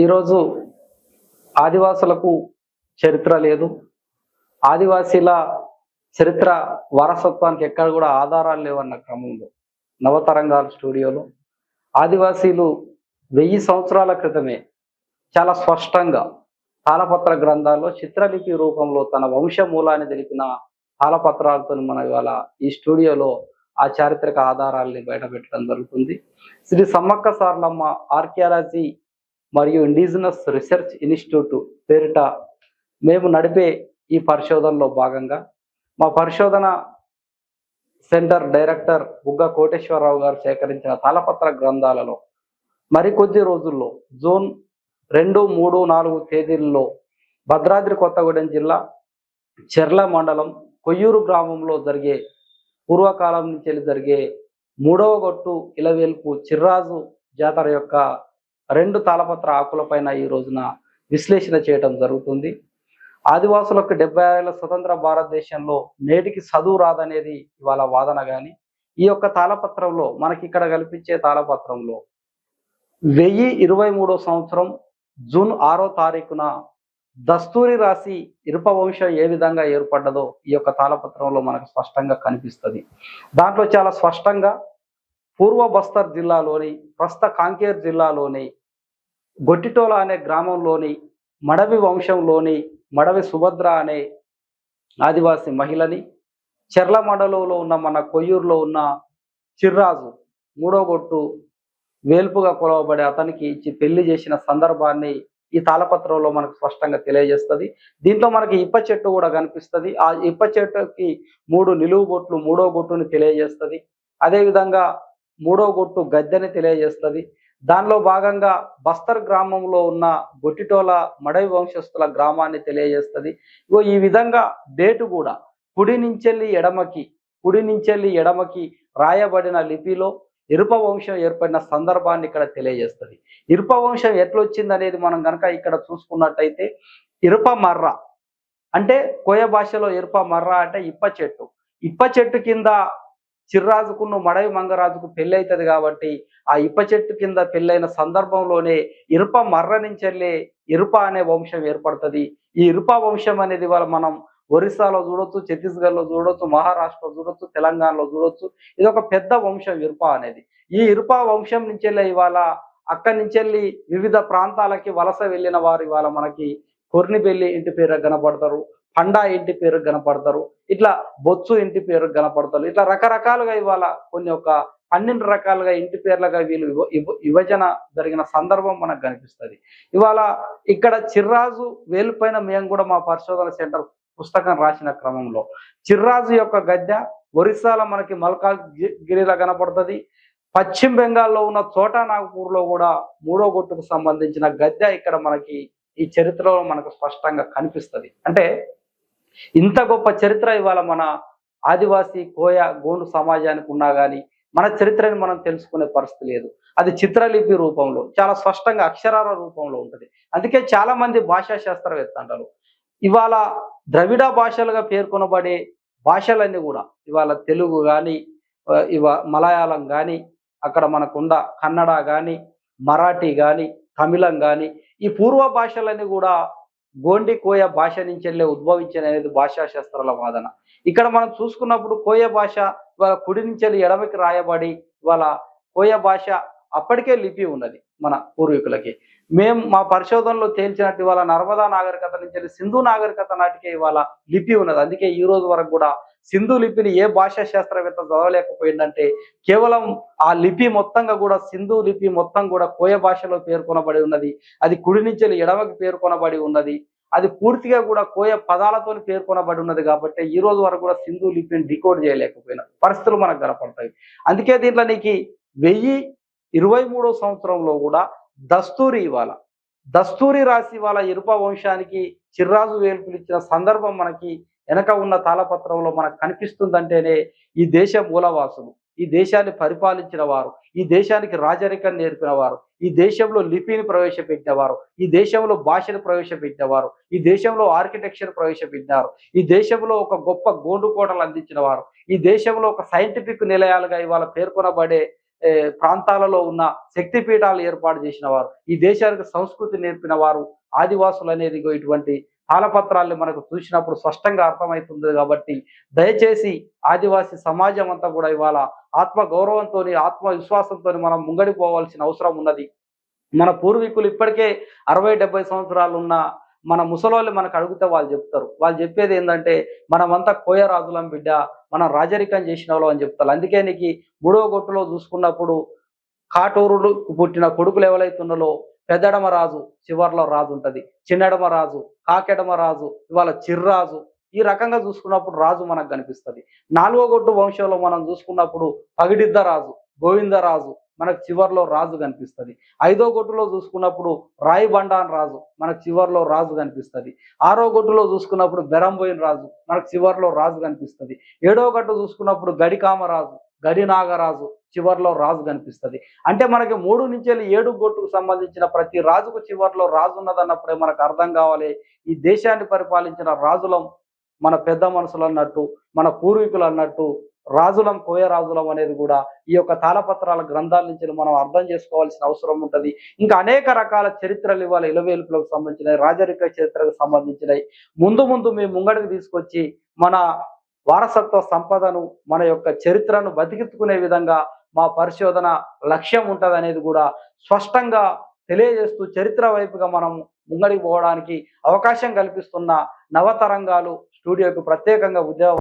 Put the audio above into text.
ఈరోజు ఆదివాసులకు చరిత్ర లేదు. ఆదివాసీల చరిత్ర వారసత్వానికి ఎక్కడ కూడా ఆధారాలు లేవన్న క్రమంలో నవతరంగాల స్టూడియోలో. ఆదివాసీలు వెయ్యి సంవత్సరాల క్రితమే చాలా స్పష్టంగా తాళపత్ర గ్రంథాల్లో చిత్రలిపి రూపంలో తన వంశ మూలాన్ని తెలిపిన తాళపత్రాలతో మనం ఇవాళ ఈ స్టూడియోలో ఆ చారిత్రక ఆధారాల్ని బయటపెట్టడం జరుగుతుంది. శ్రీ సమ్మక్క సార్లమ్మ ఆర్కియాలజీ మరియు ఇండిజినస్ రీసెర్చ్ ఇన్స్టిట్యూట్ పేరిట మేము నడిపే ఈ పరిశోధనలో భాగంగా మా పరిశోధన సెంటర్ డైరెక్టర్ బుగ్గ కోటేశ్వరరావు గారు సేకరించిన తాళపత్ర గ్రంథాలలో మరికొద్ది రోజుల్లో జూన్ రెండు మూడు నాలుగు తేదీల్లో భద్రాద్రి కొత్తగూడెం జిల్లా చెర్ల మండలం కొయ్యూరు గ్రామంలో జరిగే పూర్వకాలం నుంచి జరిగే మూడవ గొట్టు ఇలవేల్పు చిర్రాజు జాతర యొక్క రెండు తాళపత్ర ఆకులపైన ఈ రోజున విశ్లేషణ చేయడం జరుగుతుంది. ఆదివాసులకు డెబ్బై ఏళ్ళ స్వతంత్ర భారతదేశంలో నేటికి చదువు రాదనేది ఇవాళ వాదన కానీ ఈ యొక్క తాళపత్రంలో మనకి ఇక్కడ కల్పించే తాళపత్రంలో వెయ్యి ఇరవై మూడో సంవత్సరం జూన్ ఆరో తారీఖున దస్తూరి రాసి ఇరుప వంశం ఏ విధంగా ఏర్పడ్డదో ఈ యొక్క తాళపత్రంలో మనకు స్పష్టంగా కనిపిస్తుంది. దాంట్లో చాలా స్పష్టంగా పూర్వ బస్తర్ జిల్లాలోని ప్రస్తుత కాంకేర్ జిల్లాలోని గొట్టిటోల అనే గ్రామంలోని మడవి వంశంలోని మడవి సుభద్ర అనే ఆదివాసి మహిళని చెర్ల మండలంలో ఉన్న మన కొయ్యూరులో ఉన్న చిర్రాజు మూడో గొట్టు వేల్పుగా కొలవబడే అతనికి ఇచ్చి పెళ్ళి చేసిన సందర్భాన్ని ఈ తాళపత్రంలో మనకు స్పష్టంగా తెలియజేస్తుంది. దీంట్లో మనకి ఇప్ప చెట్టు కూడా కనిపిస్తుంది. ఆ ఇప్ప చెట్టుకి మూడు నిలువు బొట్లు మూడో గొట్టుని తెలియజేస్తుంది. అదేవిధంగా మూడో గొట్టు గద్దెని తెలియజేస్తుంది. దానిలో భాగంగా బస్తర్ గ్రామంలో ఉన్న గొట్టిటోల మడవి వంశస్థుల గ్రామాన్ని తెలియజేస్తుంది. ఇగో ఈ విధంగా డేటు కూడా కుడి నుంచెల్లి ఎడమకి కుడి నుంచెల్లి ఎడమకి రాయబడిన లిపిలో ఇరుప వంశం ఏర్పడిన సందర్భాన్ని ఇక్కడ తెలియజేస్తుంది. ఇరుప వంశం ఎట్లొచ్చింది అనేది మనం కనుక ఇక్కడ చూసుకున్నట్టయితే ఇరుప మర్ర అంటే కోయ భాషలో ఇరుప మర్ర అంటే ఇప్ప చెట్టు ఇప్ప చెట్టు కింద చిర్రాజుకును మడవి మంగరాజుకు పెళ్ళి అవుతుంది కాబట్టి ఆ ఇప్ప చెట్టు కింద పెళ్ళైన సందర్భంలోనే ఇరుప మర్ర నుంచి వెళ్ళే ఇరుప అనే వంశం ఏర్పడుతుంది. ఈ ఇరుప వంశం అనేది వాళ్ళ మనం ఒరిస్సాలో చూడొచ్చు ఛత్తీస్గఢ్లో చూడొచ్చు మహారాష్ట్రలో చూడొచ్చు తెలంగాణలో చూడొచ్చు. ఇది ఒక పెద్ద వంశం ఇరుప అనేది. ఈ ఇరుప వంశం నుంచెల్లి ఇవాళ అక్కడి నుంచి వెళ్ళి వివిధ ప్రాంతాలకి వలస వెళ్ళిన వారు ఇవాళ మనకి కొర్నిపెల్లి ఇంటి పేరు కనపడతారు పండా ఇంటి పేరు కనపడతారు ఇట్లా బొత్సు ఇంటి పేరు కనపడతారు. ఇట్లా రకరకాలుగా ఇవాళ కొన్ని ఒక పన్నెండు రకాలుగా ఇంటి పేర్లుగా వీళ్ళు విభజన జరిగిన సందర్భం మనకు కనిపిస్తుంది. ఇవాళ ఇక్కడ చిర్రాజు వేలుపైన మేము కూడా మా పరిశోధన సెంటర్ పుస్తకం రాసిన క్రమంలో చిర్రాజు యొక్క గద్దె ఒరిస్సాలో మనకి మల్కాగిరిలా కనపడుతుంది. పశ్చిమ బెంగాల్లో ఉన్న చోటా నాగపూర్లో కూడా మూడో గుట్టుకు సంబంధించిన గద్దె ఇక్కడ మనకి ఈ చరిత్రలో మనకు స్పష్టంగా కనిపిస్తుంది. అంటే ఇంత గొప్ప చరిత్ర ఇవాళ మన ఆదివాసీ కోయ గోండు సమాజానికి ఉన్నా కానీ మన చరిత్రని మనం తెలుసుకునే పరిస్థితి లేదు. అది చిత్రలిపి రూపంలో చాలా స్పష్టంగా అక్షరాల రూపంలో ఉంటుంది. అందుకే చాలా మంది భాషా శాస్త్రవేత్త అంటారు ఇవాళ ద్రవిడ భాషలుగా పేర్కొనబడే భాషలన్నీ కూడా ఇవాళ తెలుగు కానీ ఇవా మలయాళం కానీ అక్కడ మనకుండ కన్నడ కానీ మరాఠీ కానీ తమిళం కానీ ఈ పూర్వ భాషలన్నీ కూడా గోండి కోయ భాష నుంచి వెళ్ళే ఉద్భవించిన అనేది భాషా శాస్త్రాల వాదన. ఇక్కడ మనం చూసుకున్నప్పుడు కోయ భాష వాళ్ళ కుడి నుంచి ఎడమకి రాయబడి వాళ్ళ కోయ భాష అప్పటికే లిపి ఉన్నది మన పూర్వీకులకి. మేము మా పరిశోధనలో తేల్చినట్టు ఇవాళ నర్మదా నాగరికత నుంచి వెళ్ళి సింధు నాగరికత నాటికే ఇవాళ లిపి ఉన్నది. అందుకే ఈ రోజు వరకు కూడా సింధు లిపిని ఏ భాషా శాస్త్రవేత్త చదవలేకపోయిందంటే కేవలం ఆ లిపి మొత్తంగా కూడా సింధు లిపి మొత్తం కూడా కోయ భాషలో పేర్కొనబడి ఉన్నది. అది కుడి నుంచి ఎడమకి పేర్కొనబడి ఉన్నది. అది పూర్తిగా కూడా కోయ పదాలతో పేర్కొనబడి ఉన్నది కాబట్టి ఈ రోజు వరకు కూడా సింధు లిపిని డికోడ్ చేయలేకపోయిన పరిస్థితులు మనకు కనపడతాయి. అందుకే దీంట్లో నీకు వెయ్యి ఇరవై మూడో సంవత్సరంలో కూడా దస్తూరి ఇవాళ. దస్తూరి రాసి వాళ్ళ ఇరుప వంశానికి చిర్రాజు వేల్పులు ఇచ్చిన సందర్భం మనకి వెనక ఉన్న తాళపత్రంలో మనకు కనిపిస్తుందంటేనే ఈ దేశ మూలవాసులు ఈ దేశాన్ని పరిపాలించిన వారు ఈ దేశానికి రాజరికం నేర్పిన వారు ఈ దేశంలో లిపిని ప్రవేశపెట్టినవారు ఈ దేశంలో భాషను ప్రవేశపెట్టినవారు ఈ దేశంలో ఆర్కిటెక్చర్ ప్రవేశపెట్టినారు ఈ దేశంలో ఒక గొప్ప గోండుకోటలు అందించిన వారు ఈ దేశంలో ఒక సైంటిఫిక్ నిలయాలుగా ఇవాళ పేర్కొనబడే ప్రాంతాలలో ఉన్న శక్తిపీఠాలు ఏర్పాటు చేసిన వారు ఈ దేశానికి సంస్కృతి నేర్పిన వారు ఆదివాసులు అనేది ఇటువంటి తాళపత్రాల్ని మనకు చూసినప్పుడు స్పష్టంగా అర్థమవుతుంది కాబట్టి దయచేసి ఆదివాసీ సమాజం అంతా కూడా ఇవాళ ఆత్మ గౌరవంతో ఆత్మ మనం మనం ముంగడిపోవాల్సిన అవసరం ఉన్నది. మన పూర్వీకులు ఇప్పటికే అరవై డెబ్బై సంవత్సరాలు ఉన్న మన ముసలోళ్ళు మనకు అడిగితే వాళ్ళు చెప్తారు. వాళ్ళు చెప్పేది ఏంటంటే మనమంతా కోయ రాజులం బిడ్డ మనం రాజరికం చేసిన వాళ్ళం అని చెప్తారు. అందుకే నీకు మూడో గొట్టులో చూసుకున్నప్పుడు కాటూరులు పుట్టిన కొడుకులు ఎవరైతున్నారో పెద్దడమ రాజు చివర్లో రాజు ఉంటుంది. చిన్నడమ రాజు కాకెడమ రాజు ఇవాళ చిర్రాజు ఈ రకంగా చూసుకున్నప్పుడు రాజు మనకు కనిపిస్తుంది. నాలుగో గొట్టు వంశంలో మనం చూసుకున్నప్పుడు పగిడిద్ద రాజు గోవిందరాజు మనకు చివర్లో రాజు కనిపిస్తుంది. ఐదో గొట్టులో చూసుకున్నప్పుడు రాయి బండాన్ రాజు మనకు చివర్లో రాజు కనిపిస్తుంది. ఆరో గొట్టులో చూసుకున్నప్పుడు బెరంబోయిన్ రాజు మనకు చివర్లో రాజు కనిపిస్తుంది. ఏడో గట్టు చూసుకున్నప్పుడు గడికామ రాజు నాగరాజు చివర్లో రాజు కనిపిస్తది. అంటే మనకి మూడు నుంచి ఏడు గొట్టుకు సంబంధించిన ప్రతి రాజుకు చివర్లో రాజు ఉన్నదన్నప్పుడే మనకు అర్థం కావాలి. ఈ దేశాన్ని పరిపాలించిన రాజులం మన పెద్ద మనుషులు అన్నట్టు మన పూర్వీకులు అన్నట్టు రాజులం కోయ రాజులం అనేది కూడా ఈ యొక్క తాళపత్రాల గ్రంథాల నుంచి మనం అర్థం చేసుకోవాల్సిన అవసరం ఉంటుంది. ఇంకా అనేక రకాల చరిత్రలు ఇవాళ ఇలవేలుపులకు సంబంధించినవి రాజరిక చరిత్రకు సంబంధించినవి. ముందు ముందు మీ ముంగడికి తీసుకొచ్చి మన వారసత్వ సంపదను మన యొక్క చరిత్రను బతికించుకునే విధంగా మా పరిశోధన లక్ష్యం ఉంటుంది అనేది కూడా స్పష్టంగా తెలియజేస్తూ చరిత్ర వైపుగా మనం ముంగడికి పోవడానికి అవకాశం కల్పిస్తున్న నవతరంగాలు స్టూడియోకు ప్రత్యేకంగా ఉద్యోగ